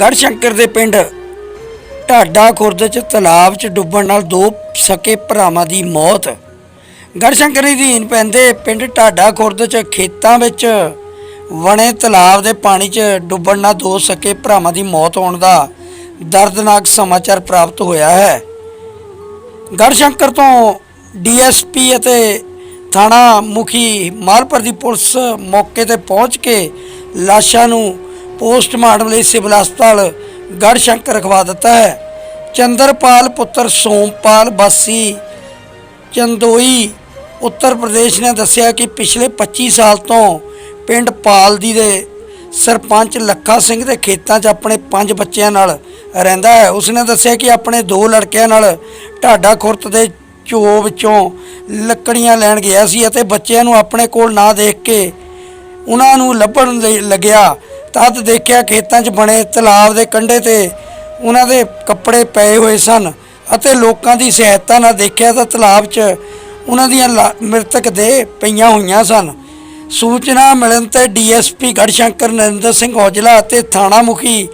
ਗੜਸ਼ੰਕਰ ਦੇ ਪਿੰਡ ਢਾਡਾ ਖੁਰਦ ਚ ਤਲਾਬ ਚ ਡੁੱਬਣ ਨਾਲ ਦੋ ਸਕੇ ਭਰਾਵਾਂ ਦੀ ਮੌਤ। ਗੜਸ਼ੰਕਰ ਦੇ ਅਧੀਨ ਪੈਂਦੇ ਪਿੰਡ ਢਾਡਾ ਖੁਰਦ ਚ ਖੇਤਾਂ ਵਿੱਚ ਵਣੇ ਤਲਾਬ ਦੇ ਪਾਣੀ ਚ ਡੁੱਬਣ ਨਾਲ ਦੋ ਸਕੇ ਭਰਾਵਾਂ ਦੀ ਮੌਤ ਹੋਣ ਦਾ ਦਰਦਨਾਕ ਸਮਾਚਾਰ ਪ੍ਰਾਪਤ ਹੋਇਆ ਹੈ। ਗੜਸ਼ੰਕਰ ਤੋਂ ਡੀਐਸਪੀ ਅਤੇ ਥਾਣਾ ਮੁਖੀ ਮਾਲਪੁਰ ਦੀ ਪੁਲਿਸ ਮੌਕੇ ਤੇ ਪਹੁੰਚ ਕੇ ਲਾਸ਼ਾਂ ਨੂੰ ਪੋਸਟਮਾਰਟਮ ਲਈ ਸਿਵਲ ਹਸਪਤਾਲ ਗੜਸ਼ੰਕਰ ਰਖਵਾ ਦਿੱਤਾ ਹੈ। ਚੰਦਰਪਾਲ ਪੁੱਤਰ ਸੋਮਪਾਲ ਬਾਸੀ ਚੰਦੋਈ, ਉੱਤਰ ਪ੍ਰਦੇਸ਼ ਨੇ ਦੱਸਿਆ ਕਿ ਪਿਛਲੇ 25 ਸਾਲ ਤੋਂ ਪਿੰਡ ਪਾਲਦੀ ਦੇ ਸਰਪੰਚ ਲੱਖਾ ਸਿੰਘ ਦੇ ਖੇਤਾਂ 'ਚ ਆਪਣੇ ਪੰਜ ਬੱਚਿਆਂ ਨਾਲ ਰਹਿੰਦਾ ਹੈ। ਉਸਨੇ ਦੱਸਿਆ ਕਿ ਆਪਣੇ ਦੋ ਲੜਕਿਆਂ ਨਾਲ ਢਾਡਾ ਖੁਰਤ ਦੇ ਚੋ ਵਿੱਚੋਂ ਲੱਕੜੀਆਂ ਲੈਣ ਗਿਆ ਸੀ ਅਤੇ ਬੱਚਿਆਂ ਨੂੰ ਆਪਣੇ ਕੋਲ ਨਾ ਦੇਖ ਕੇ ਉਹਨਾਂ ਨੂੰ ਲੱਭਣ ਲਈ ਲੱਗਿਆ। ਤਦ ਦੇਖਿਆ ਖੇਤਾਂ 'ਚ ਬਣੇ ਤਲਾਬ ਦੇ ਕੰਢੇ ਤੇ ਉਹਨਾਂ ਦੇ ਕੱਪੜੇ ਪਏ ਹੋਏ ਸਨ ਅਤੇ ਲੋਕਾਂ ਦੀ ਸਹਾਇਤਾ ਨਾਲ ਦੇਖਿਆ ਤਾਂ ਤਲਾਬ 'ਚ ਉਹਨਾਂ ਦੀਆਂ ਲਾ- ਮ੍ਰਿਤਕ ਦੇ ਪਈਆਂ ਹੋਈਆਂ ਸਨ। ਸੂਚਨਾ ਮਿਲਣ ਤੇ ਡੀਐਸਪੀ ਗੜਸ਼ੰਕਰ ਨਰਿੰਦਰ ਸਿੰਘ ਔਜਲਾ ਅਤੇ ਥਾਣਾ ਮੁਖੀ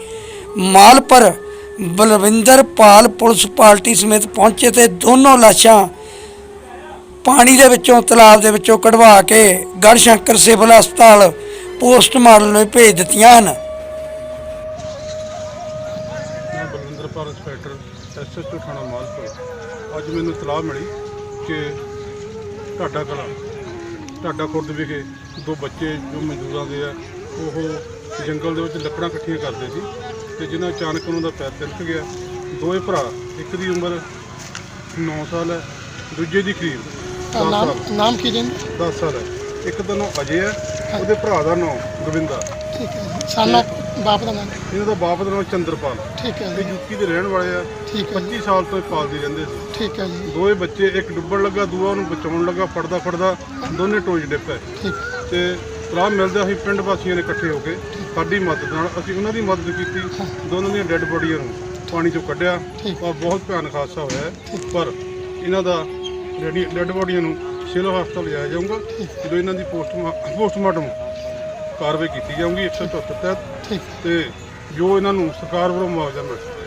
ਮਾਲਪੁਰ ਬਲਵਿੰਦਰ ਪਾਲ ਪੁਲਿਸ ਪਾਰਟੀ ਸਮੇਤ ਪਹੁੰਚੇ ਤੇ ਦੋਨੋਂ ਲਾਸ਼ਾਂ ਪਾਣੀ ਦੇ ਵਿੱਚੋਂ, ਤਲਾਬ ਦੇ ਵਿੱਚੋਂ ਕਢਵਾ ਕੇ ਗੜਸ਼ੰਕਰ ਸਿਵਲ ਹਸਪਤਾਲ ਪੋਸਟਮਾਰਟਮ ਲਈ ਭੇਜ ਦਿੱਤੀਆਂ ਹਨ। ਮੈਂ ਬਲਵਿੰਦਰਪਾਲ ਇੰਸਪੈਕਟਰ ਐਸਐਸਪੀ ਥਾਣਾ ਮਾਲਪੁਰ ਅੱਜ ਮੈਨੂੰ ਇਤਲਾਹ ਮਿਲੀ ਕਿ ਢਾਡਾ ਕਲਾ ਢਾਡਾ ਖੁਰਦ ਵਿਖੇ ਦੋ ਬੱਚੇ ਜੋ ਮਜ਼ਦੂਰਾਂ ਦੇ ਆ ਉਹ ਜੰਗਲ ਦੇ ਵਿੱਚ ਲੱਕੜਾਂ ਇਕੱਠੀਆਂ ਕਰਦੇ ਸੀ ਤੇ ਜਿਨ੍ਹਾਂ ਅਚਾਨਕ ਉਹਨਾਂ ਦਾ ਪੈਰ ਤਿਲਕ ਗਿਆ। ਦੋਵੇਂ ਭਰਾ ਇੱਕ ਦੀ ਉਮਰ 9 ਸਾਲ ਹੈ ਦੂਜੇ ਦੀ ਕਰੀਬ 10 ਨਾਮ ਸਾਲ ਨਾਮ ਕੀ ਜੀ 10 ਸਾਲ ਹੈ। ਇੱਕ ਦਾ ਨਾਮ ਅਜੇ ਹੈ ਉਹਦੇ ਭਰਾ ਦਾ ਨਾਮ ਗੋਵਿੰਦਾ ਠੀਕ ਹੈ ਜੀ। ਸਾਨਾ ਬਾਪ ਦਾ ਨਾਮ। ਇਹਨਾਂ ਦਾ ਬਾਪ ਦਾ ਨਾਮ ਚੰਦਰਪਾਲ। ਠੀਕ ਹੈ ਇਹ ਜੀ। ਯੂਪੀ ਦੇ ਰਹਿਣ ਵਾਲੇ ਆ। ਠੀਕ ਹੈ ਜੀ। 25 ਸਾਲ ਤੋਂ ਇਹ ਪਾਲਦੇ ਰਹਿੰਦੇ ਸੀ। ਠੀਕ ਹੈ ਜੀ। ਦੋਵੇਂ ਬੱਚੇ ਇੱਕ ਡੁੱਬਣ ਲੱਗਾ ਦੂਆ ਉਹਨੂੰ ਬਚਾਉਣ ਲੱਗਾ ਫੜਦਾ ਫੜਦਾ ਦੋਨੇ ਟੋਜ ਡਿੱਪੇ ਠੀਕ। ਤੇ ਰਾਹ ਮਿਲਦਾ ਅਸੀਂ ਪਿੰਡ ਵਾਸੀਆਂ ਨੇ ਇਕੱਠੇ ਹੋ ਕੇ ਸਾਡੀ ਮਦਦ ਨਾਲ ਅਸੀਂ ਉਹਨਾਂ ਦੀ ਮਦਦ ਕੀਤੀ ਦੋਨਾਂ ਦੀਆਂ ਡੈੱਡ ਬੋਡੀਆਂ ਨੂੰ ਪਾਣੀ ਚੋਂ ਕੱਢਿਆ। ਔਰ ਬਹੁਤ ਭਿਆਨਕ ਹਾਦਸਾ ਹੋਇਆ ਹੈ। ਪਰ ਇਹਨਾਂ ਦਾ ਡੈੱਡ ਬੋਡੀਆਂ ਨੂੰ ਸਿਵਲ ਹਸਪਤਾਲ ਲਿਜਾਇਆ ਜਾਊਗਾ ਜਦੋਂ ਇਹਨਾਂ ਦੀ ਪੋਸਟਮਾ ਪੋਸਟਮਾਰਟਮ ਕਾਰਵਾਈ ਕੀਤੀ ਜਾਊਗੀ 174 ਤਹਿਤ। ਤੇ ਜੋ ਇਹਨਾਂ ਨੂੰ ਸਰਕਾਰ ਵੱਲੋਂ ਮੁਆਵਜ਼ਾ ਮਿਲ